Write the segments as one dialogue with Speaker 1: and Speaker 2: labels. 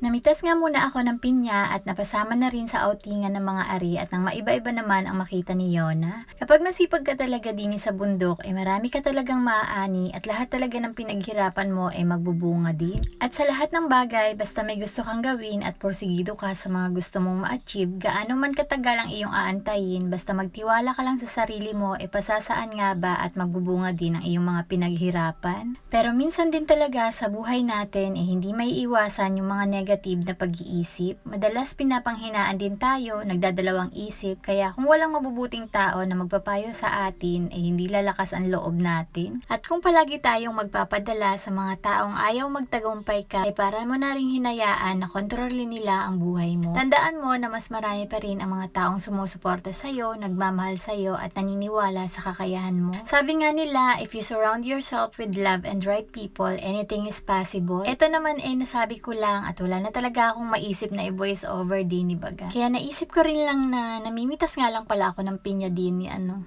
Speaker 1: Namitas nga muna ako ng pinya at napasama na rin sa outingan ng mga ari at nang maiba-iba naman ang makita ni Yona. Kapag nasipag ka talaga din sa bundok, eh marami ka talagang maaani at lahat talaga ng pinaghirapan mo ay magbubunga din. At sa lahat ng bagay, basta may gusto kang gawin at porsigido ka sa mga gusto mong ma-achieve, gaano man katagal ang iyong aantayin, basta magtiwala ka lang sa sarili mo, eh pasasaan nga ba at magbubunga din ang iyong mga pinaghirapan. Pero minsan din talaga sa buhay natin, eh hindi may iwasan yung mga negative na pag-iisip. Madalas pinapanghinaan din tayo, nagdadalawang isip, kaya kung walang mabubuting tao na magpapayo sa atin, eh hindi lalakas ang loob natin. At kung palagi tayong magpapadala sa mga taong ayaw magtagumpay ka, eh para mo na rin hinayaan na kontrolin nila ang buhay mo. Tandaan mo na mas marami pa rin ang mga taong sumusuporta sa'yo, nagmamahal sa'yo at naniniwala sa kakayahan mo. Sabi nga nila, if you surround yourself with love and right people, anything is possible. Ito naman eh nasabi ko lang at wala na talaga akong maisip na i-voice over din ni Baga. Kaya naisip ko rin lang na namimitas nga lang pala ako ng pinya din ni ano.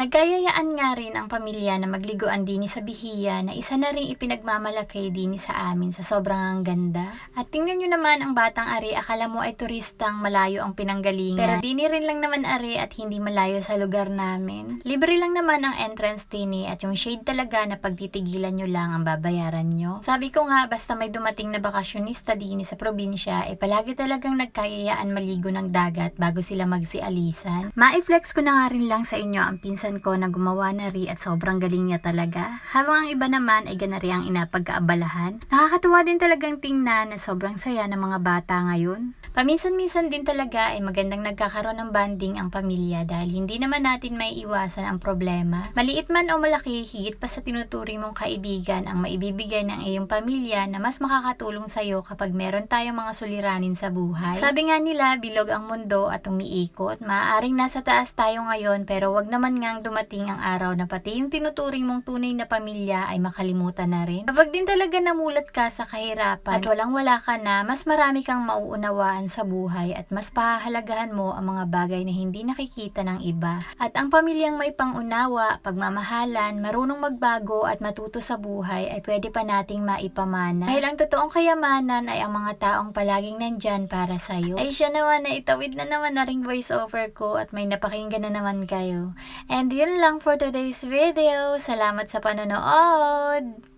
Speaker 1: Nagkayayaan nga rin ang pamilya na magliguan din sa Bihiya na isa na rin ipinagmamalaki din sa amin sa sobrang ang ganda. At tingnan nyo naman ang batang ari, akala mo ay turistang malayo ang pinanggalingan. Pero dini rin lang naman ari at hindi malayo sa lugar namin. Libre lang naman ang entrance dini at yung shade talaga na pagtitigilan nyo lang ang babayaran nyo. Sabi ko nga, basta may dumating na bakasyonista dini sa probinsya, eh palagi talagang nagkayayaan maligo ng dagat bago sila magsialisan. Ma-flex ko na nga rin lang sa inyo ang pinsan ko na gumawa na ri at sobrang galing niya talaga. Habang ang iba naman ay ganari ang inapagkaabalahan. Nakakatuwa din talagang tingnan na sobrang saya ng mga bata ngayon. Paminsan-minsan din talaga ay magandang nagkakaroon ng banding ang pamilya dahil hindi naman natin may iwasan ang problema. Maliit man o malaki, higit pa sa tinuturing mong kaibigan ang maibibigay ng iyong pamilya na mas makakatulong sa'yo kapag meron tayong mga suliranin sa buhay. Sabi nga nila, bilog ang mundo at umiikot. Maaaring nasa taas tayo ngayon pero wag naman ngang dumating ang araw na pati yung tinuturing mong tunay na pamilya ay makalimutan na rin. Kapag din talaga namulat ka sa kahirapan at walang wala ka na, mas marami kang mauunawaan sa buhay at mas pahahalagahan mo ang mga bagay na hindi nakikita ng iba. At ang pamilyang may pangunawa, pagmamahalan, marunong magbago at matuto sa buhay ay pwede pa nating maipamana. Dahil ang totoong kayamanan ay ang mga taong palaging nandyan para sa'yo. Ay siya naman na itawid na naman na ring voice over ko at may napakinggan na naman kayo. And yun lang for today's video. Salamat sa panonood!